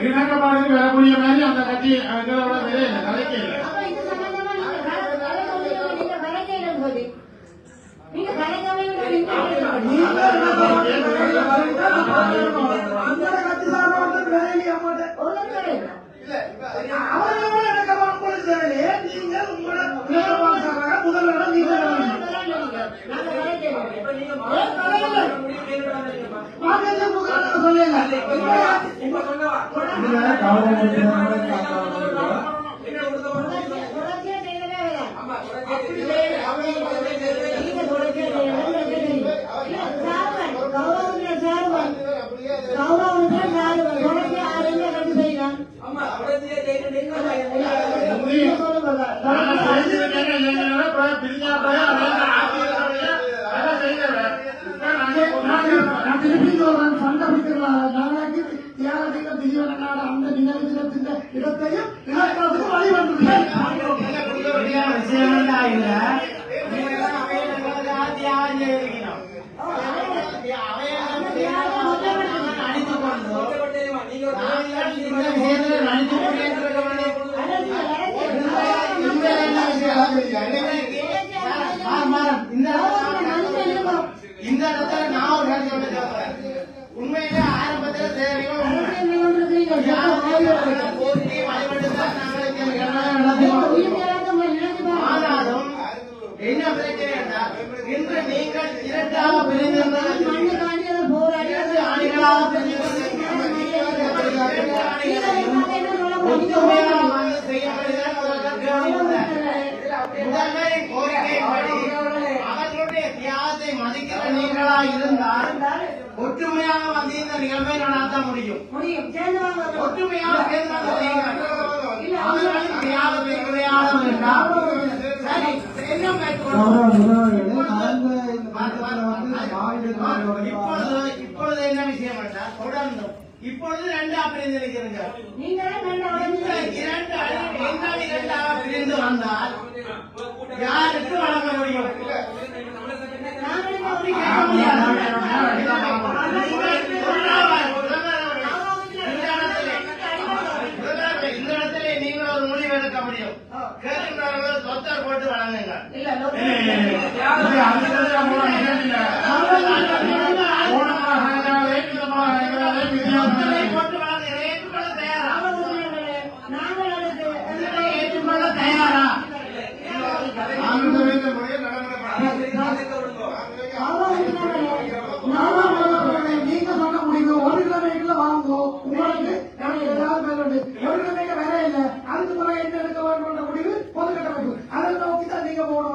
இணக்கப்பாடுக்கு வரக்கூடிய மாதிரி அந்த கட்சி இதோட விலையில தலைக்கு இல்லை முதல்வர் 你们来我，来搞我们。நினைத்திருக்கின்ற இடத்தையும் நினைக்கிறதுக்கு வழி அணிந்து கொண்டு தியாகத்தை மதிக்கிற நீங்களா இருந்தால் ஒற்றுமையாக வந்து இந்த நிகழ்வை நடாத்த முடியும் ஒற்றுமையாக இப்பொழுது ரெண்டாக பிரிந்து நிற்கிறீங்க இரண்டு அணி எங்கள் பிரிந்து வந்தால் யாருக்கு வழங்க முடியும்?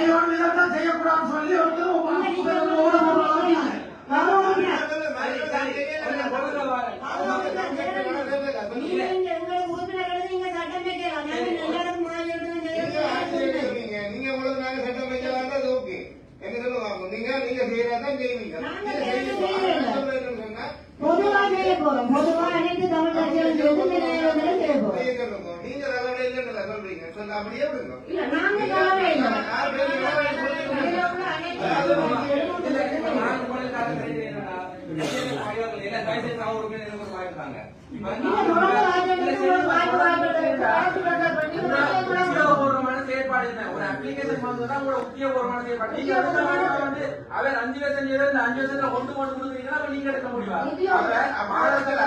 செய்ய வேண்டியதை செய்யக்கூடாதுன்னு சொல்லி நீங்க நீங்க செய்யறதான் செய்வீங்க போறோம். பொதுவா அனைத்து தமிழ் அப்ளிகேஷன் கொண்டு வந்தா உங்களோட உத்தியோகபூர்வமான செயல்பாடு நீங்க அஞ்சு வருஷம் ஒன்று கொண்டு கொடுக்குறீங்கன்னா நீங்க எடுக்க முடியும்? அப்ப மாநிலத்துல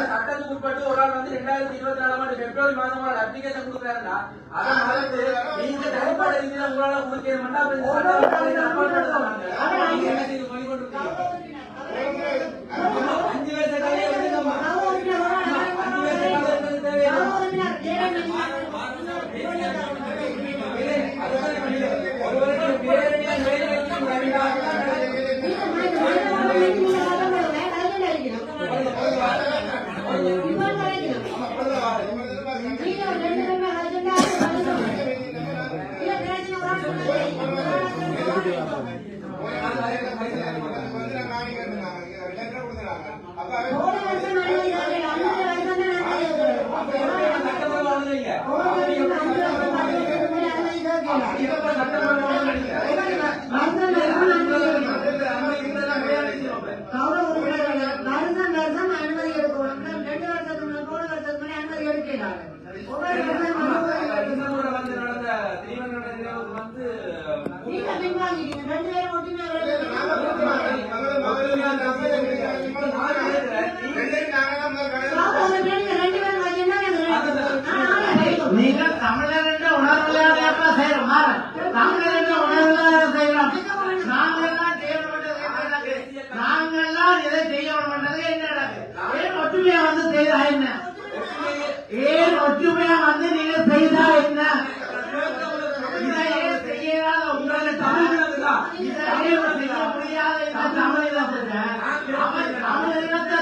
ஒரு ஆள் வந்து ரெண்டாயிரத்தி இருபத்தி நாலாம் ஆண்டு பிப்ரவரி மாதம் ஒரு அப்ளிகேஷன் கொடுக்குறாருன்னா அதை மறந்து Yeah. ஏன் ஒற்றுமையா வந்து நீங்க செய்தா என்ன செய்யாத உங்களை தமிழ்தான் முடியாத தமிழினத்தை தமிழினத்தை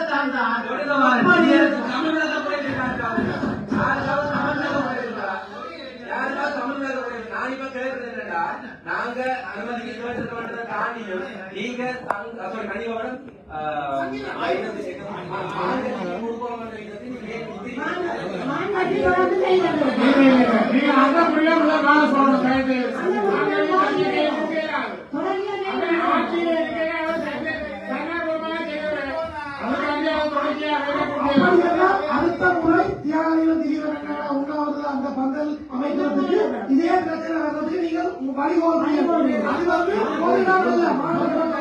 தான் நாங்க அனுமதிக்க கேட்டிருக்க தாண்டியும் நீங்க சாரி மணிபவனம் கொடுக்கணும் அடுத்த முறை தியாகிகள் திடீரென உண்ணாவது அந்த பந்தல் அமைக்கிறதுக்கு இதே பிரச்சனை வர்றதுக்கு நீங்கள் வழிகோல் அது வந்து ஒரு நாள் இல்லை மாணவர்கள்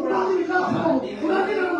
உணர்வு வில்லாசம் உணர்வு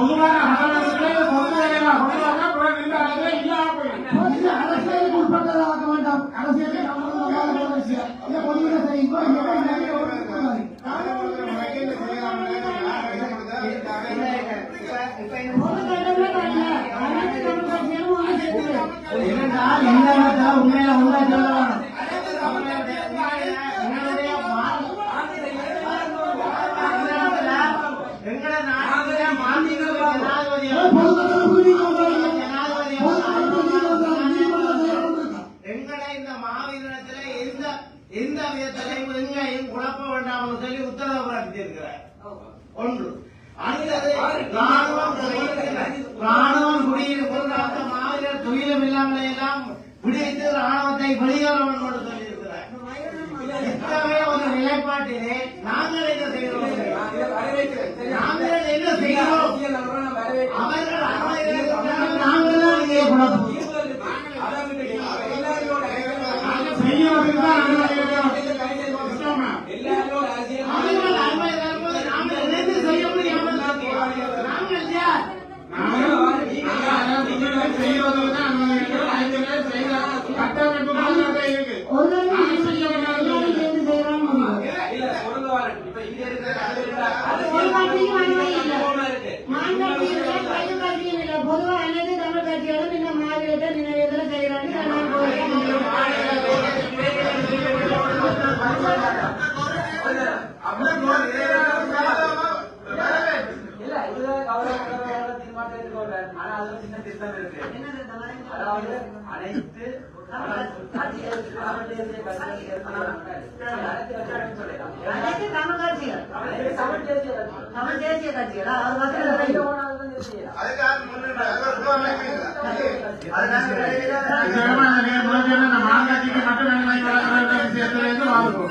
ముందుగా హడాలు వేసుకుని ముందు ఏమైనా இஸ்லாமிலே எல்லாம் விடுவித்து ஒரு ஆணவத்தை வெளியேறவன் என்று சொல்லியிருக்கிறார். இத்தகைய ஒரு நிலைப்பாட்டிலே நாங்கள் என்ன செய்கிறோம்? நாங்கள் என்ன செய்கிறோம்? அவர்கள் நாங்கள் தான் இங்கே குழப்பம் நினைவேந்தல் செய்கிறான் இல்ல இதுல கௌரவ தீர்மானம் எடுக்கல ஆனா அதுல சின்ன திருத்தம் இருக்கு அதாவது அனைத்து தமிழ் தேசிய கட்சிகள். தமிழ் தேசிய கட்சிகள் மட்டும் விஷயத்துல இருந்து செய்வாங்க?